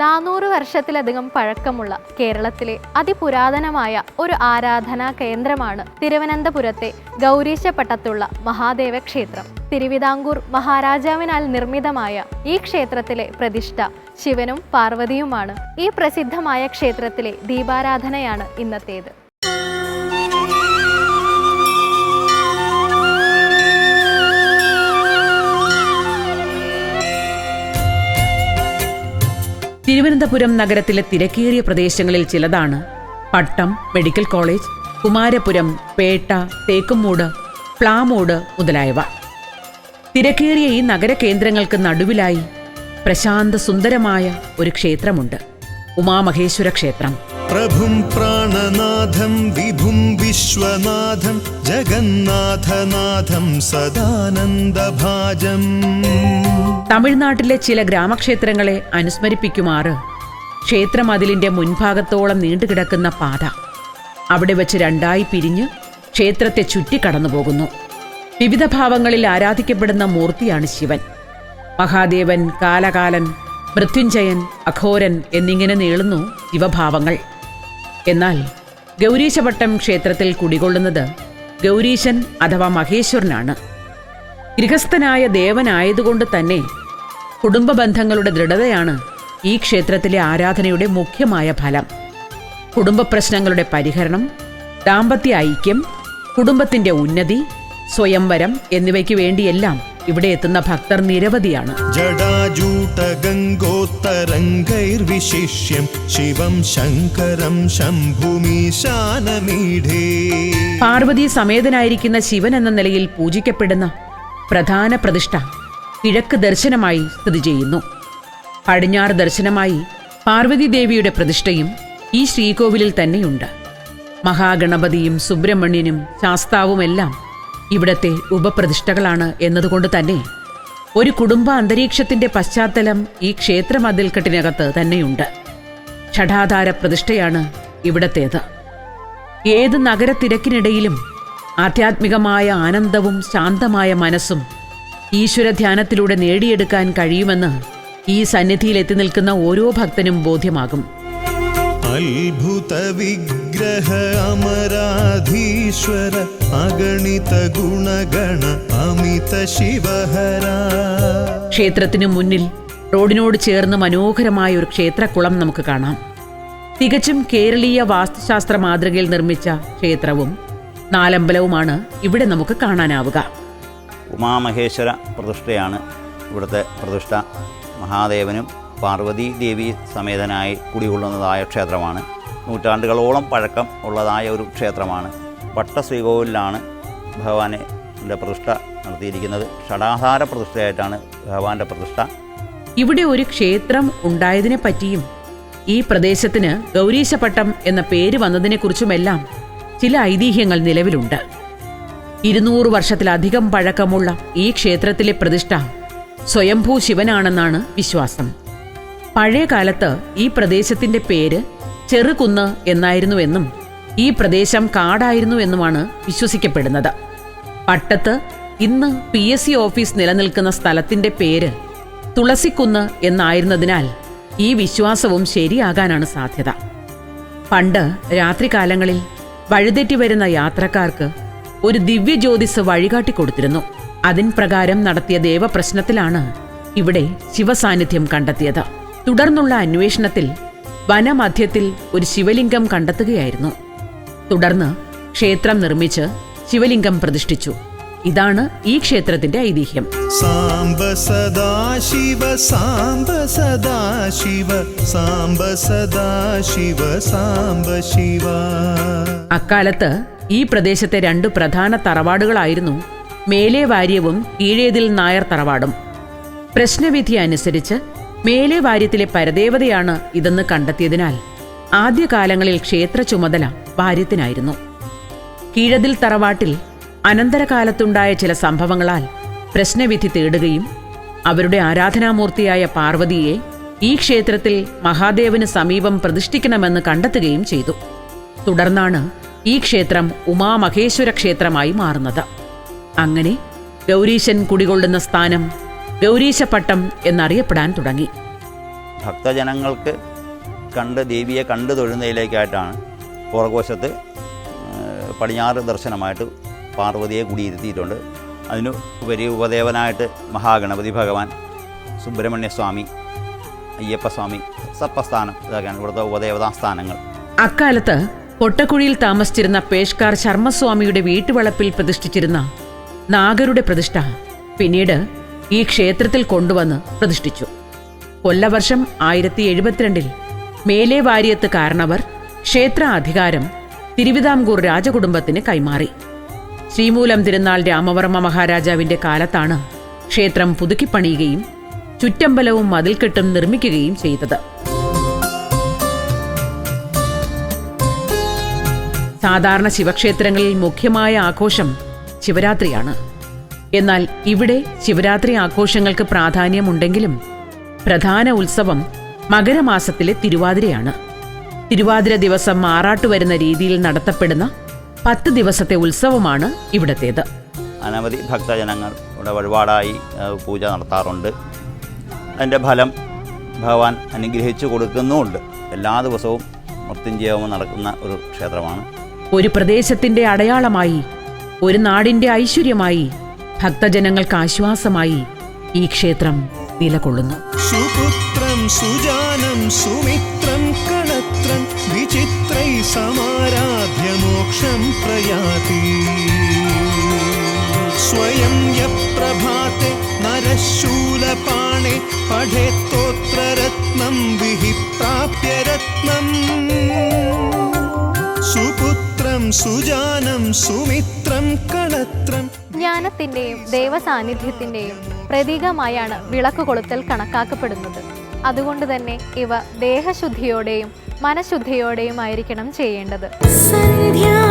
നാനൂറ് വർഷത്തിലധികം പഴക്കമുള്ള കേരളത്തിലെ അതിപുരാതനമായ ഒരു ആരാധനാ കേന്ദ്രമാണ് തിരുവനന്തപുരത്തെ ഗൗരീശപട്ടത്തുള്ള മഹാദേവ ക്ഷേത്രം തിരുവിതാംകൂർ മഹാരാജാവിനാൽ നിർമ്മിതമായ ഈ ക്ഷേത്രത്തിലെ പ്രതിഷ്ഠ ശിവനും പാർവതിയുമാണ്. ഈ പ്രസിദ്ധമായ ക്ഷേത്രത്തിലെ ദീപാരാധനയാണ് ഇന്നത്തേത്. തിരുവനന്തപുരം നഗരത്തിലെ തിരക്കേറിയ പ്രദേശങ്ങളിൽ ചിലതാണ്. പട്ടം മെഡിക്കൽ കോളേജ് കുമാരപുരം പേട്ട തേക്കുംമൂട് പ്ലാമൂട് മുതലായവ. തിരക്കേറിയ ഈ നഗരകേന്ദ്രങ്ങൾക്ക് നടുവിലായി പ്രശാന്ത സുന്ദരമായ ഒരു ക്ഷേത്രമുണ്ട്. ഉമാമഹേശ്വര ക്ഷേത്രം. പ്രഭും പ്രാണനാഥം വിഭും വിശ്വനാഥം ജഗന്നാഥനാഥം സദാനന്ദഭാജം. തമിഴ്നാട്ടിലെ ചില ഗ്രാമക്ഷേത്രങ്ങളെ അനുസ്മരിപ്പിക്കുമാറ്. ക്ഷേത്രമതിലിന്റെ മുൻഭാഗത്തോളം നീണ്ടുകിടക്കുന്ന പാത. അവിടെ വെച്ച് രണ്ടായി പിരിഞ്ഞ് ക്ഷേത്രത്തെ ചുറ്റിക്കടന്നു പോകുന്നു വിവിധ ഭാവങ്ങളിൽ ആരാധിക്കപ്പെടുന്ന മൂർത്തിയാണ് ശിവൻ. മഹാദേവൻ കാലകാലൻ മൃത്യുഞ്ജയൻ അഘോരൻ എന്നിങ്ങനെ നീളുന്നു ശിവഭാവങ്ങൾ എന്നാൽ ഗൗരീശവട്ടം ക്ഷേത്രത്തിൽ കുടികൊള്ളുന്നത് ഗൗരീശൻ അഥവാ മഹേശ്വരനാണ്. ഗൃഹസ്ഥനായ ദേവനായതുകൊണ്ട് തന്നെ കുടുംബ ബന്ധങ്ങളുടെ ദൃഢതയാണ് ഈ ക്ഷേത്രത്തിലെ ആരാധനയുടെ മുഖ്യമായ ഫലം. കുടുംബ പ്രശ്നങ്ങളുടെ പരിഹരണം ദാമ്പത്യ ഐക്യം കുടുംബത്തിന്റെ ഉന്നതി സ്വയംവരം എന്നിവയ്ക്ക് വേണ്ടിയെല്ലാം ഇവിടെ എത്തുന്ന ഭക്തർ നിരവധിയാണ്. ശിവം ശങ്കരം പാർവതി സമേതനായിരിക്കുന്ന ശിവൻ എന്ന നിലയിൽ പൂജിക്കപ്പെടുന്ന പ്രധാന പ്രതിഷ്ഠ കിഴക്ക് ദർശനമായി സ്ഥിതി ചെയ്യുന്നു. പടിഞ്ഞാറ് ദർശനമായി പാർവതി ദേവിയുടെ പ്രതിഷ്ഠയും ഈ ശ്രീകോവിലിൽ തന്നെയുണ്ട്. മഹാഗണപതിയും സുബ്രഹ്മണ്യനും ശാസ്താവുമെല്ലാം ഇവിടത്തെ ഉപപ്രതിഷ്ഠകളാണ് എന്നതുകൊണ്ട് തന്നെ ഒരു കുടുംബ അന്തരീക്ഷത്തിന്റെ പശ്ചാത്തലം ഈ ക്ഷേത്ര മതിൽക്കെട്ടിനകത്ത് തന്നെയുണ്ട്. ഷഠാധാര പ്രതിഷ്ഠയാണ് ഇവിടത്തേത്. ഏത് നഗരത്തിരക്കിനിടയിലും ആധ്യാത്മികമായ ആനന്ദവും ശാന്തമായ മനസ്സും ഈശ്വര ധ്യാനത്തിലൂടെ നേടിയെടുക്കാൻ കഴിയുമെന്ന് ഈ സന്നിധിയിലെത്തി നിൽക്കുന്ന ഓരോ ഭക്തനും ബോധ്യമാകും. അത്ഭുത വിഗ്രഹ അമരാധീശ്വര അഗണിത ഗുണഗണ അമിത ശിവഹര. ക്ഷേത്രത്തിനു മുന്നിൽ റോഡിനോട് ചേർന്ന് മനോഹരമായ ഒരു ക്ഷേത്രക്കുളം നമുക്ക് കാണാം. തികച്ചും കേരളീയ വാസ്തുശാസ്ത്ര മാതൃകയിൽ നിർമ്മിച്ച ക്ഷേത്രവും നാലമ്പലവുമാണ് ഇവിടെ നമുക്ക് കാണാനാവുക. ഉമാമഹേശ്വര പ്രതിഷ്ഠയാണ് ഇവിടുത്തെ പ്രതിഷ്ഠ. മഹാദേവനും പാർവതി ദേവി സമേതനായി കുടികൊള്ളുന്നതായ ക്ഷേത്രമാണ്. നൂറ്റാണ്ടുകളോളം പഴക്കം ഉള്ളതായ ഒരു ക്ഷേത്രമാണ്. പട്ട ശ്രീകോവിലാണ് ഭഗവാനെ പ്രതിഷ്ഠ നടത്തിയിരിക്കുന്നത്. ഷടാധാര പ്രതിഷ്ഠയായിട്ടാണ് ഭഗവാന്റെ പ്രതിഷ്ഠ. ഇവിടെ ഒരു ക്ഷേത്രം ഉണ്ടായതിനെ പറ്റിയും ഈ പ്രദേശത്തിന് ഗൗരീശപട്ടം എന്ന പേര് വന്നതിനെക്കുറിച്ചുമെല്ലാം ചില ഐതിഹ്യങ്ങൾ നിലവിലുണ്ട്. ഇരുന്നൂറ് വർഷത്തിലധികം പഴക്കമുള്ള ഈ ക്ഷേത്രത്തിലെ പ്രതിഷ്ഠ സ്വയംഭൂ ശിവനാണെന്നാണ് വിശ്വാസം. പഴയ കാലത്ത് ഈ പ്രദേശത്തിന്റെ പേര് ചെറുകുന്ന് എന്നായിരുന്നുവെന്നും ഈ പ്രദേശം കാടായിരുന്നു എന്നുമാണ് വിശ്വസിക്കപ്പെടുന്നത്. പട്ടത്ത് ഇന്ന് പി എസ് സി ഓഫീസ് നിലനിൽക്കുന്ന സ്ഥലത്തിന്റെ പേര് തുളസിക്കുന്ന് എന്നായിരുന്നതിനാൽ ഈ വിശ്വാസവും ശരിയാകാനാണ് സാധ്യത. പണ്ട് രാത്രികാലങ്ങളിൽ വഴിതെറ്റി വരുന്ന യാത്രക്കാർക്ക് ഒരു ദിവ്യജ്യോതിസ് വഴികാട്ടി കൊടുത്തിരുന്നു. അതിൻ പ്രകാരം നടത്തിയ ദേവപ്രശ്നത്തിലാണ് ഇവിടെ ശിവസാന്നിധ്യം കണ്ടെത്തിയത്. തുടർന്നുള്ള അന്വേഷണത്തിൽ വനമധ്യത്തിൽ ഒരു ശിവലിംഗം കണ്ടെത്തുകയായിരുന്നു. തുടർന്ന് ക്ഷേത്രം നിർമ്മിച്ച് ശിവലിംഗം പ്രതിഷ്ഠിച്ചു. ഇതാണ് ഈ ക്ഷേത്രത്തിന്റെ ഐതിഹ്യം. സാംബ സദാശിവ സാംബ സദാശിവ സാംബ സദാശിവ സാംബ ശിവ. അക്കാലത്ത് ഈ പ്രദേശത്തെ രണ്ട് പ്രധാന തറവാടുകളായിരുന്നു മേലെ വാര്യവും കീഴേതിൽ നായർ തറവാടും. പ്രശ്നവിധി അനുസരിച്ച് മേലെ വാര്യത്തിലെ പരദേവതയാണ് ഇതെന്ന് കണ്ടെത്തിയതിനാൽ ആദ്യകാലങ്ങളിൽ ക്ഷേത്ര ചുമതല വാര്യത്തിനായിരുന്നു. കീഴതിൽ തറവാട്ടിൽ അനന്തരകാലത്തുണ്ടായ ചില സംഭവങ്ങളാൽ പ്രശ്നവിധി തേടുകയും അവരുടെ ആരാധനാമൂർത്തിയായ പാർവതിയെ ഈ ക്ഷേത്രത്തിൽ മഹാദേവന് സമീപം പ്രതിഷ്ഠിക്കണമെന്ന് കണ്ടെത്തുകയും ചെയ്തു. തുടർന്നാണ് ഈ ക്ഷേത്രം ഉമാമഹേശ്വര ക്ഷേത്രമായി മാറുന്നത്. അങ്ങനെ ഗൗരീശൻ കുടികൊള്ളുന്ന സ്ഥാനം ഗൗരീശപട്ടം എന്നറിയപ്പെടാൻ തുടങ്ങി. ഭക്തജനങ്ങൾക്ക് കണ്ട് ദേവിയെ കണ്ടു തൊഴുന്നതിലേക്കായിട്ടാണ് പുറകോശത്ത് ഏഹ്, പടിഞ്ഞാറ് ദർശനമായിട്ട് പാർവതിയെ കുടിയിരുത്തിയിട്ടുണ്ട്. അതിന് ഉപരി ഉപദേവനായിട്ട് മഹാഗണപതി ഭഗവാൻ സുബ്രഹ്മണ്യസ്വാമി അയ്യപ്പസ്വാമി സർപ്പസ്ഥാനം ഇതൊക്കെയാണ് ഇവിടുത്തെ ഉപദേവതാ സ്ഥാനങ്ങൾ. അക്കാലത്ത് പൊട്ടക്കുഴിയിൽ താമസിച്ചിരുന്ന പേഷ്കാർ ശർമ്മസ്വാമിയുടെ വീട്ടുവളപ്പിൽ പ്രതിഷ്ഠിച്ചിരുന്ന നാഗരുടെ പ്രതിഷ്ഠ പിന്നീട് ഈ ക്ഷേത്രത്തിൽ കൊണ്ടുവന്ന് പ്രതിഷ്ഠിച്ചു. കൊല്ലവർഷം ആയിരത്തി എഴുപത്തിരണ്ടിൽ മേലെ വാര്യത്ത് കാരണവർ ക്ഷേത്ര അധികാരം തിരുവിതാംകൂർ രാജകുടുംബത്തിന് കൈമാറി. ശ്രീമൂലം തിരുനാൾ രാമവർമ്മ മഹാരാജാവിന്റെ കാലത്താണ് ക്ഷേത്രം പുതുക്കിപ്പണിയുകയും ചുറ്റമ്പലവും മതിൽക്കെട്ടും നിർമ്മിക്കുകയും ചെയ്തത്. സാധാരണ ശിവക്ഷേത്രങ്ങളിൽ മുഖ്യമായ ആഘോഷം ശിവരാത്രിയാണ്. എന്നാൽ ഇവിടെ ശിവരാത്രി ആഘോഷങ്ങൾക്ക് പ്രാധാന്യമുണ്ടെങ്കിലും പ്രധാന ഉത്സവം മകരമാസത്തിലെ തിരുവാതിരയാണ്. തിരുവാതിര ദിവസം മാറാട്ട് വരുന്ന രീതിയിൽ നടത്തപ്പെടുന്ന പത്ത് ദിവസത്തെ ഉത്സവമാണ് ഇവിടത്തേത്. അനവധി ഭക്തജനങ്ങൾ ഇവിടെ വഴിപാടായി പൂജ നടത്താറുണ്ട്. അതിന്റെ ഫലം ഭഗവാൻ അനുഗ്രഹിച്ചു കൊടുക്കുന്നുമുണ്ട്. എല്ലാ ദിവസവും മൃത്യുഞ്ജയവും നടക്കുന്ന ഒരു ക്ഷേത്രമാണ്. ഒരു പ്രദേശത്തിന്റെ അടയാളമായി ഒരു നാടിന്റെ ഐശ്വര്യമായി ഭക്തജനങ്ങൾക്ക് ആശ്വാസമായി ഈ ക്ഷേത്രം നിലകൊള്ളുന്നു. സുപുത്രം സുജാനം സുമിത്രം മോക്ഷം പ്രയാതി. സ്വയം യഭാത്തെ നരശൂലപാണേ പഠേത്തോത്ര രത്നം വിഹി പ്രാപ്യ രത്നം. സുപുത്രം സുജാനം സുമിത്രം കണത്രം ജ്ഞാനത്തിന്റെയും ദേവസാന്നിധ്യത്തിന്റെയും പ്രതീകമായാണ് വിളക്ക് കൊളുത്തൽ കണക്കാക്കപ്പെടുന്നത്. അതുകൊണ്ട് തന്നെ ഇവ ദേഹശുദ്ധിയോടെയും മനഃശുദ്ധിയോടെയും ആയിരിക്കണം ചെയ്യേണ്ടത്. സന്ധ്യാ